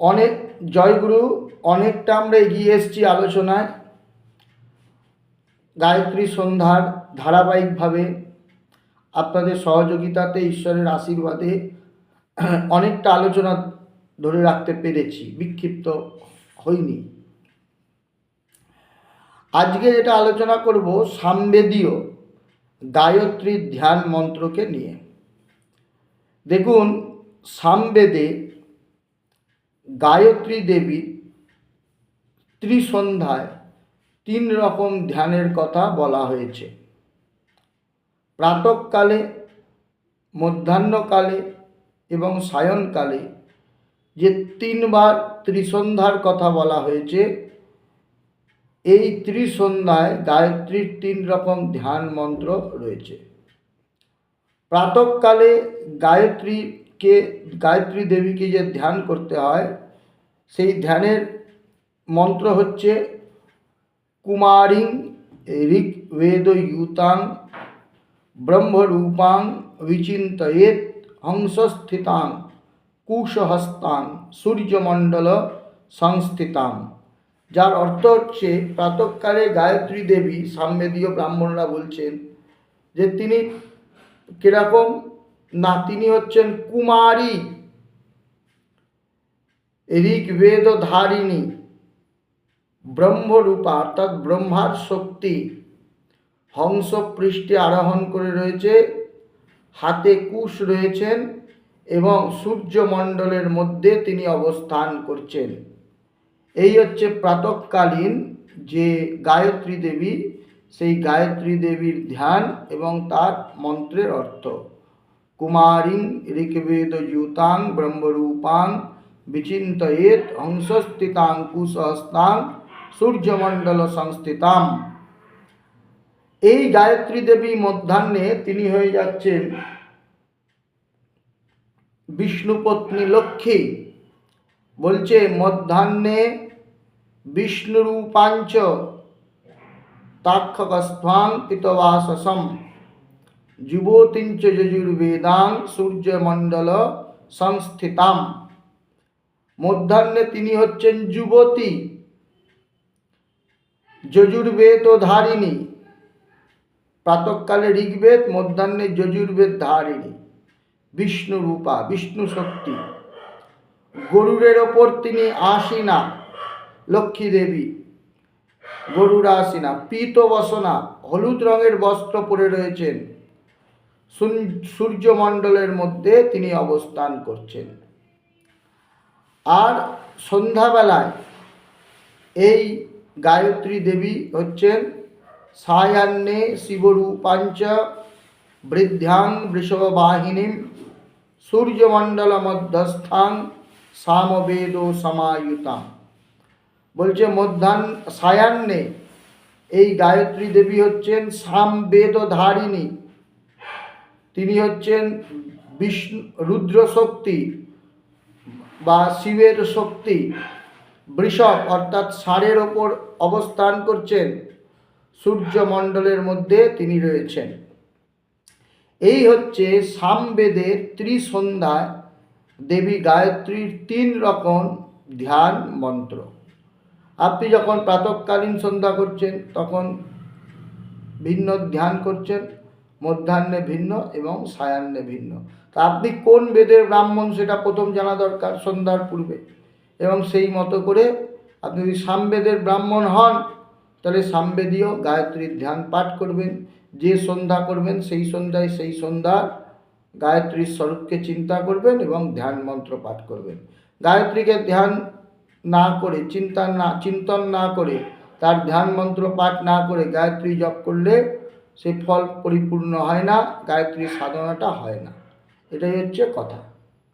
অনেক জয়গুরু, অনেকটা আমরা এগিয়ে এসেছি আলোচনায়। গায়ত্রী সন্ধ্যার ধারাবাহিকভাবে আপনাদের সহযোগিতাতে, ঈশ্বরের আশীর্বাদে অনেকটা আলোচনা ধরে রাখতে পেরেছি, বিক্ষিপ্ত হইনি। আজকে যেটা আলোচনা করব, সামবেদীয় গায়ত্রীর ধ্যান মন্ত্রকে নিয়ে। দেখুন, সামবেদে গায়ত্রী দেবীর ত্রিসন্ধ্যায় তিন রকম ধ্যানের কথা বলা হয়েছে। প্রাতকালে, মধ্যাহ্নকালে এবং সায়নকালে যে তিনবার ত্রিসন্ধ্যার কথা বলা হয়েছে, এই ত্রিসন্ধ্যায় গায়ত্রীর তিন রকম ধ্যান মন্ত্র রয়েছে। প্রাতকালে গায়ত্রীকে গায়ত্রী দেবীকে যে ধ্যান করতে হয়, সেই ধ্যানের মন্ত্র হচ্ছে কুমারিং ঋগ্বেদ ইউতাং ব্রহ্মরূপাং বিচিন্তয়েত হংসস্থিতাং কুশহস্তাং সূর্যমণ্ডল সংস্থিতাং যার অর্থ হচ্ছে প্রাতকালে গায়ত্রী দেবী সাম্বেদীয় ব্রাহ্মণরা বলছেন যে তিনি কীরকম না তিনি হচ্ছেন কুমারী। ঋগ্বেদ ধারিণী ব্রহ্মরূপা, অর্থাৎ ব্রহ্মার শক্তি। হংস পৃষ্ঠে আরোহণ করে রয়েছে। হাতে কুশ রয়েছেন এবং সূর্যমণ্ডলের মধ্যে তিনি অবস্থান করছেন। এই হচ্ছে প্রাতকালীন যে গায়ত্রী দেবী, সেই গায়ত্রী দেবীর ধ্যান এবং তার মন্ত্রের অর্থ। কুমারিং ঋগ্বেদ ইউতাং ব্রহ্মরূপাং বিচিন্তয়েত হংসস্থিতাং কুসহস্তাং সূর্যমণ্ডল সংস্থিতাম এই গায়ত্রী দেবী মধ্যাহ্নে তিনি হয়ে যাচ্ছেন বিষ্ণুপত্নী লক্ষ্মী। বলছে, মধ্যাহ্নে বিষ্ণুরূপাঞ্চ তাক্ষকস্থাং পিতবাসসম যুবতিঞ্চ যজুর্বেদাং সূর্যমণ্ডল সংস্থিতাম। মধ্যাহ্নে তিনি হচ্ছেন যুবতী যজুর্বেদ ও ধারিণী প্রাতকালে ঋগ্বেদ, মধ্যাহ্নে যজুর্বেদ ধারিণী বিষ্ণু রূপা বিষ্ণু শক্তি গরুরের ওপর তিনি আসিনা লক্ষ্মী দেবী গরুর আসিনা পীত বসনা হলুদ রঙের বস্ত্র পরে রয়েছেন। সূর্যমণ্ডলের মধ্যে তিনি অবস্থান করছেন। আর সন্ধ্যাবেলায় এই গায়ত্রী দেবী হচ্ছেন সায়ান্নে শিবরূপাঞ্চ বৃদ্ধাং বৃষভবাহিনীম সূর্যমণ্ডল মধ্যস্থাং সামবেদ সমায়ুতাম। বলছে, মধ্যাহ্ন, সায়ান্নে এই গায়ত্রী দেবী হচ্ছেন সামবেদ ধারিণী তিনি হচ্ছেন বিষ্ণু, রুদ্র শক্তি বা শিবের শক্তি, বৃষভ অর্থাৎ ষাঁড়ের ওপর অবস্থান করছেন। সূর্যমণ্ডলের মধ্যে তিনি রয়েছেন। এই হচ্ছে সামবেদের ত্রিসন্ধ্যায় দেবী গায়ত্রীর তিন রকম ধ্যান মন্ত্র। আপনি যখন প্রাতকালীন সন্ধ্যা করছেন, তখন ভিন্ন ধ্যান করছেন মধ্যাহ্নে ভিন্ন এবং সায়াহ্নে ভিন্ন। তা আপনি কোন বেদের ব্রাহ্মণ সেটা প্রথম জানা দরকার সন্ধ্যার পূর্বে। এবং সেই মতো করে আপনি যদি সামবেদের ব্রাহ্মণ হন, তাহলে সামবেদীয় গায়ত্রীর ধ্যান পাঠ করবেন। যে সন্ধ্যা করবেন, সেই সন্ধ্যায় সেই সন্ধ্যা গায়ত্রীর স্বরূপকে চিন্তা করবেন এবং ধ্যান মন্ত্র পাঠ করবেন। গায়ত্রীকে ধ্যান না করে, চিন্তা না, চিন্তন না করে, তার ধ্যান মন্ত্র পাঠ না করে গায়ত্রী জপ করলে সে ফল পরিপূর্ণ হয় না গায়ত্রীর সাধনাটা হয় না। এটাই হচ্ছে কথা।